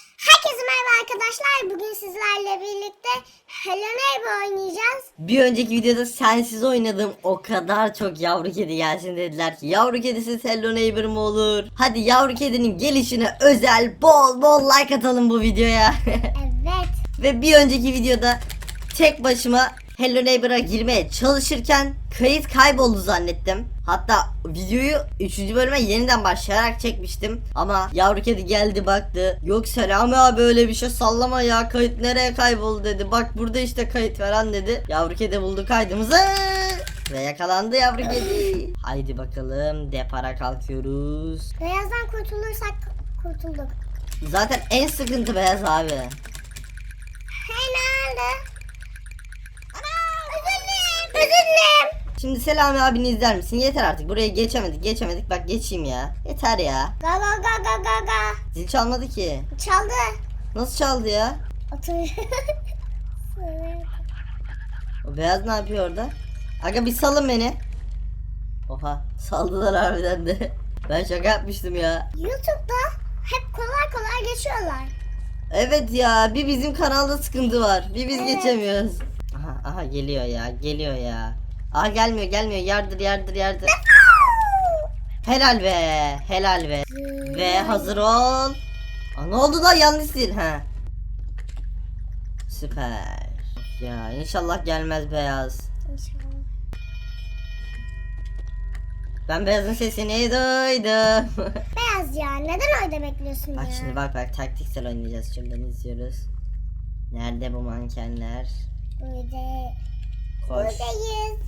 Herkese merhaba arkadaşlar. Bugün sizlerle birlikte Hello Neighbor oynayacağız. Bir önceki videoda sensiz oynadım. O kadar çok yavru kedi gelsin dediler ki yavru kedisiz Hello Neighbor mu olur? Hadi yavru kedinin gelişine özel bol bol like atalım bu videoya. Evet. Ve bir önceki videoda tek başıma Hello Neighbor'a girmeye çalışırken kayıt kayboldu zannettim. Hatta videoyu 3. bölüme yeniden başlayarak çekmiştim. Ama yavru kedi geldi baktı. Yok Selami abi öyle bir şey sallama ya kayıt nereye kayboldu dedi. Bak burada işte kayıt falan dedi. Yavru kedi buldu kaydımızı. Ve yakalandı yavru kedi. Haydi bakalım depara kalkıyoruz. Beyazdan kurtulursak kurtulduk. Zaten en sıkıntı beyaz abi. Hey özür dilerim. Özür dilerim. Şimdi Selami abini izler misin? Yeter artık. Buraya geçemedik, geçemedik. Bak geçeyim ya. Yeter ya. Ga ga ga ga ga ga. Zil çalmadı ki. Çaldı. Nasıl çaldı ya? O beyaz ne yapıyor orada? Aga bir salın beni. Oha saldılar harbiden de. Ben şaka yapmıştım ya. YouTube'da hep kolay kolay geçiyorlar. Evet ya bir bizim kanalda sıkıntı var. Bir biz Evet. geçemiyoruz. Aha geliyor ya geliyor ya. Aha gelmiyor gelmiyor yardır yardır yardır. Helal be helal be. Ve hazır ol. Aa, ne oldu da yanlış değil ha. Süper. Ya inşallah gelmez beyaz. İnşallah. Ben beyazın sesini duydum. Beyaz ya neden öyle bekliyorsun bak ya? şimdi bak bak taktiksel oynayacağız şuradan izliyoruz. Nerede bu mankenler? Burada. Koş. Buradayız.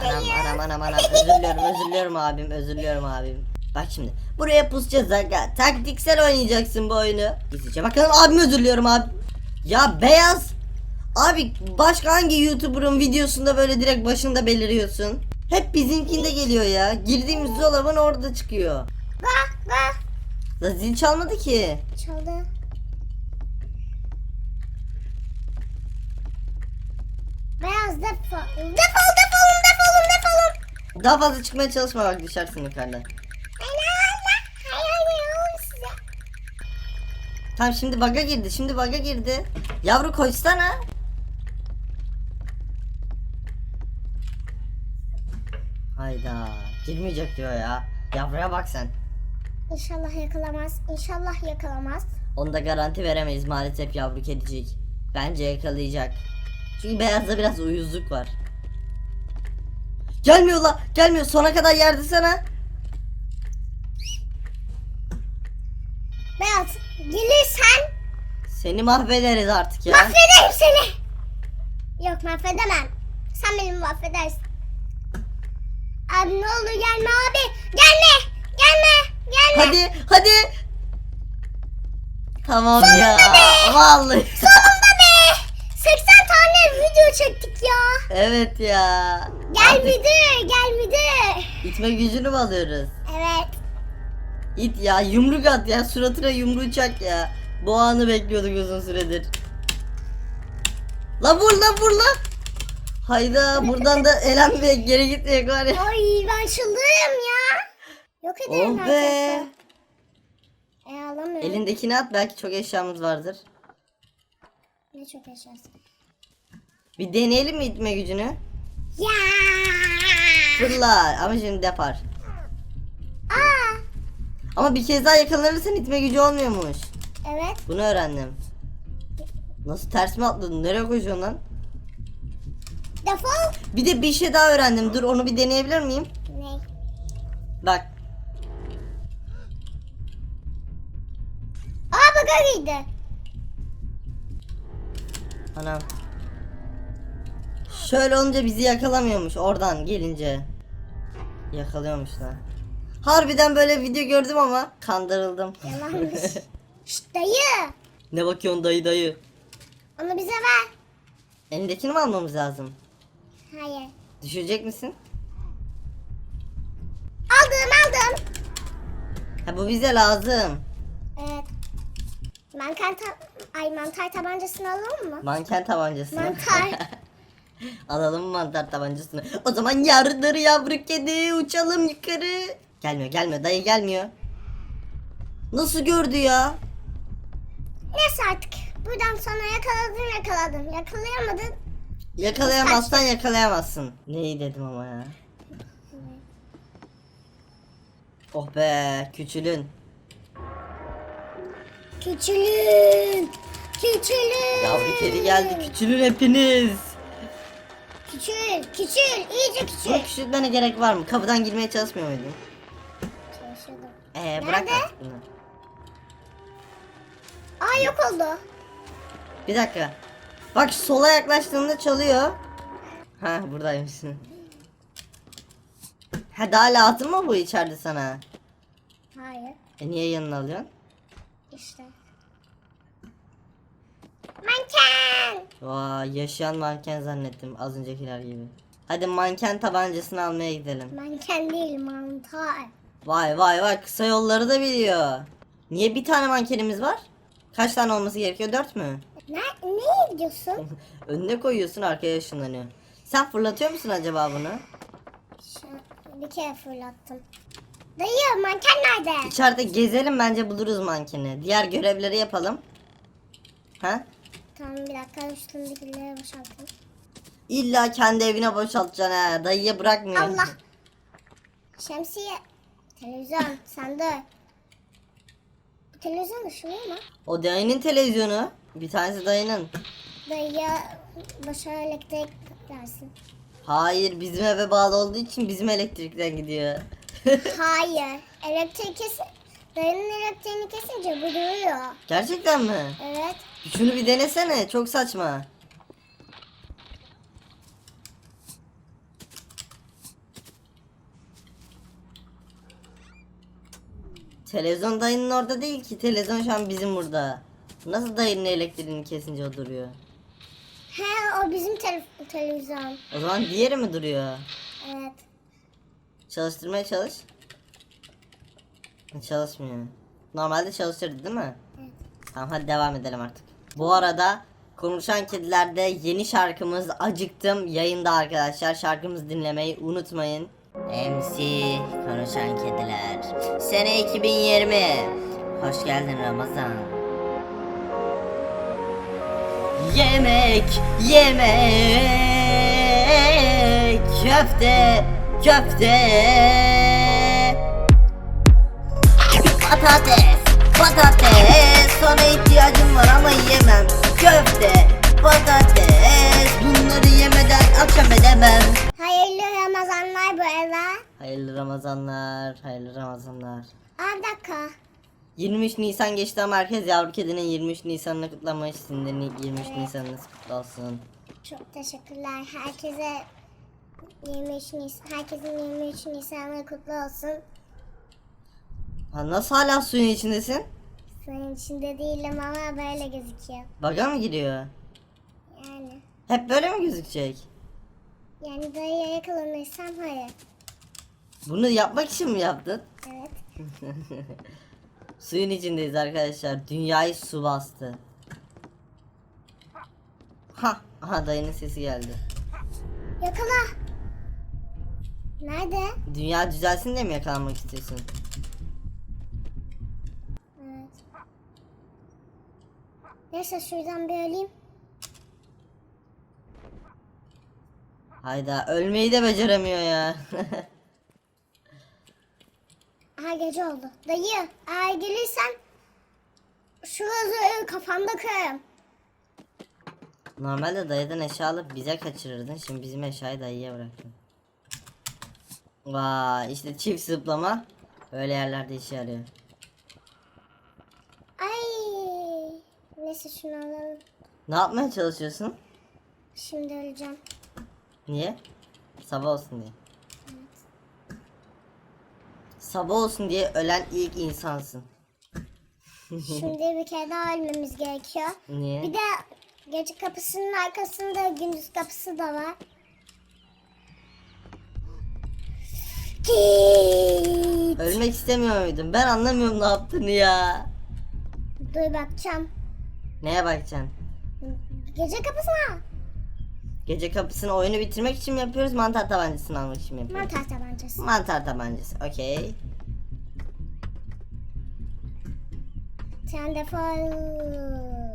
Anam Buradayız. anam anam anam özür diliyorum özür diliyorum abim özür diliyorum abim. Bak şimdi buraya pusacağız aga. Taktiksel oynayacaksın bu oyunu. İzleyeceğim bakalım abim özür diliyorum abi. Ya beyaz. Abi başka hangi YouTuber'ın videosunda böyle direkt başında beliriyorsun? Hep bizimkinde geliyor ya. Girdiğimiz dolabın orada çıkıyor. Ga ga. Da zil çalmadı ki. Çaldı. Beyaz defol. Defol defolun defolun defolun. Daha fazla çıkmaya çalışma bak düşersin yukarıdan. Tamam şimdi baga girdi. Şimdi baga girdi. Yavru koşsana. Hayda. Girmeyecek diyor ya. Yavruya bak sen. İnşallah yakalamaz. İnşallah yakalamaz. Onda garanti veremeyiz maalesef yavru kedicik. Bence yakalayacak. Çünkü beyazda biraz uyuzluk var. Gelmiyor la. Gelmiyor. Sona kadar yerdi sana. Beyaz gelirsen Seni mahvederiz artık ya. mahvederim seni. Yok mahvedemem. Sen beni mahvedersin. Abi ne olur gelme abi. Gelme. Gelme. Gelme. Hadi hadi. Tamam ya. Vallahi. Sonunda be. 80 tane video çektik ya. Evet ya. Gel müdür. Gel müdür. İtme gücünü mü alıyoruz? Evet. İt ya yumruk at ya suratına yumruğu çak ya. Bu anı bekliyorduk uzun süredir. La vur la vur la. Hayda buradan da elenmeye geri gitmeyek var ya. Ay ben çıldırırım ya. Yok ederim Oh be. herkese. E alamıyorum. Elindekini at belki çok eşyamız vardır. Ne çok yaşarsın. Bir deneyelim mi itme gücünü? Ya. Fırla ama şimdi depar. Aa. Ama bir kez daha yakalanırsan itme gücü olmuyormuş. Evet. Bunu öğrendim. Nasıl ters mi atladın? Nereye koşuyorsun lan? Defol. Bir de bir şey daha öğrendim. Dur onu bir deneyebilir miyim? Ne? Bak. Aa girdi. Anam. Şöyle olunca bizi yakalamıyormuş oradan gelince. Yakalıyormuş lan. Harbiden böyle video gördüm ama kandırıldım. Yalanmış. Şşt dayı. ne bakıyorsun dayı dayı? Onu bize ver. Elindekini mi almamız lazım? Hayır. Düşürecek misin? Aldım aldım. Ha bu bize lazım. Evet. Mantar ta- Ay mantar tabancasını alalım mı? Manken tabancasını. Mantar. Alalım mantar tabancasını? O zaman yardır yavru kedi uçalım yukarı. Gelmiyor gelmiyor dayı gelmiyor. Nasıl gördü ya? Neyse artık. Buradan sonra yakaladın yakaladın. Yakalayamadın. Yakalayamazsan yakalayamazsın. Neyi dedim ama ya. Oh be küçülün. Küçülün. Küçülün. Yavru kedi geldi küçülün hepiniz. Küçül. Küçül. İyice Bunu küçül. küçültmene gerek var mı? Kapıdan girmeye çalışmıyor muydun? Çalışıyordum. Ee bırak Nerede? artık bunu. Aa yok oldu. Bir dakika. Bak sola yaklaştığında çalıyor. Ha buradaymışsın. Ha daha lazım mı bu içeride sana? Hayır. E niye yanına alıyorsun? İşte. Manken. Vay yaşayan manken zannettim az öncekiler gibi. Hadi manken tabancasını almaya gidelim. Manken değil mantar. Vay vay vay kısa yolları da biliyor. Niye bir tane mankenimiz var? Kaç tane olması gerekiyor? Dört mü? Ne, ne gidiyorsun? Önüne koyuyorsun arkaya ışınlanıyor. Sen fırlatıyor musun acaba bunu? Şu, bir kere fırlattım. Dayı manken nerede? İçeride gezelim bence buluruz mankeni. Diğer görevleri yapalım. Ha? Tamam bir dakika üstündekileri boşaltayım. İlla kendi evine boşaltacaksın ha. Dayıya bırakmıyor. Allah. Şemsiye. Televizyon sende. Bu televizyon ışınıyor mu? O dayının televizyonu. Bir tanesi dayının. Dayıya başa elektrik versin. Hayır bizim eve bağlı olduğu için bizim elektrikten gidiyor. Hayır. Elektrik kesin. Dayının elektriğini kesince bu duruyor. Gerçekten mi? Evet. Şunu bir denesene. Çok saçma. Televizyon dayının orada değil ki. Televizyon şu an bizim burada. Nasıl dayının elektriğini kesince o duruyor? He o bizim tele- televizyon. O zaman diğeri mi duruyor? Evet. Çalıştırmaya çalış. Çalışmıyor. Normalde çalışırdı değil mi? Evet. Tamam hadi devam edelim artık. Bu arada Konuşan Kedilerde yeni şarkımız Acıktım yayında arkadaşlar. Şarkımızı dinlemeyi unutmayın. MC Konuşan Kediler. Sene 2020. Hoş geldin Ramazan. Yemek, yemek, köfte, köfte. Patates, patates Sana ihtiyacım var ama yemem Köfte, patates Bunları yemeden akşam edemem Hayırlı Ramazanlar bu arada. Hayırlı Ramazanlar, hayırlı Ramazanlar Aa bir dakika. 23 Nisan geçti ama herkes yavru kedinin 23 Nisan'ını kutlamış. Sizin de ni- 23 Nisan'ınız kutlu olsun. Çok teşekkürler. Herkese 23 Nisan, herkesin 23 Nisan'ı kutlu olsun. Ha, nasıl hala suyun içindesin? Suyun içinde değilim ama böyle gözüküyor. Baga mı giriyor? Yani. Hep böyle mi gözükecek? Yani dayıya yakalanırsam hayır. Bunu yapmak için mi yaptın? Evet. Suyun içindeyiz arkadaşlar. Dünyayı su bastı. Ha, aha dayının sesi geldi. Yakala. Nerede? Dünya düzelsin diye mi yakalanmak istiyorsun? Neyse şuradan bir öleyim. Hayda, ölmeyi de beceremiyor ya. Aha gece oldu. Dayı eğer gelirsen şurası kafamda kırarım. Normalde dayıdan eşya alıp bize kaçırırdın. Şimdi bizim eşyayı dayıya bıraktın. Vay, işte çift zıplama. Öyle yerlerde işe yarıyor. Ay. Neyse şunu alalım. Ne yapmaya çalışıyorsun? Şimdi öleceğim. Niye? Sabah olsun diye. Sabah olsun diye ölen ilk insansın. Şimdi bir kere daha ölmemiz gerekiyor. Niye? Bir de gece kapısının arkasında gündüz kapısı da var. Git. Ölmek istemiyor muydun? Ben anlamıyorum ne yaptığını ya. Dur bakacağım. Neye bakacaksın? Gece kapısına. Gece kapısını oyunu bitirmek için mi yapıyoruz? Mantar tabancasını almak için mi yapıyoruz? Mantar tabancası. Mantar tabancası. Okey. Sen defol.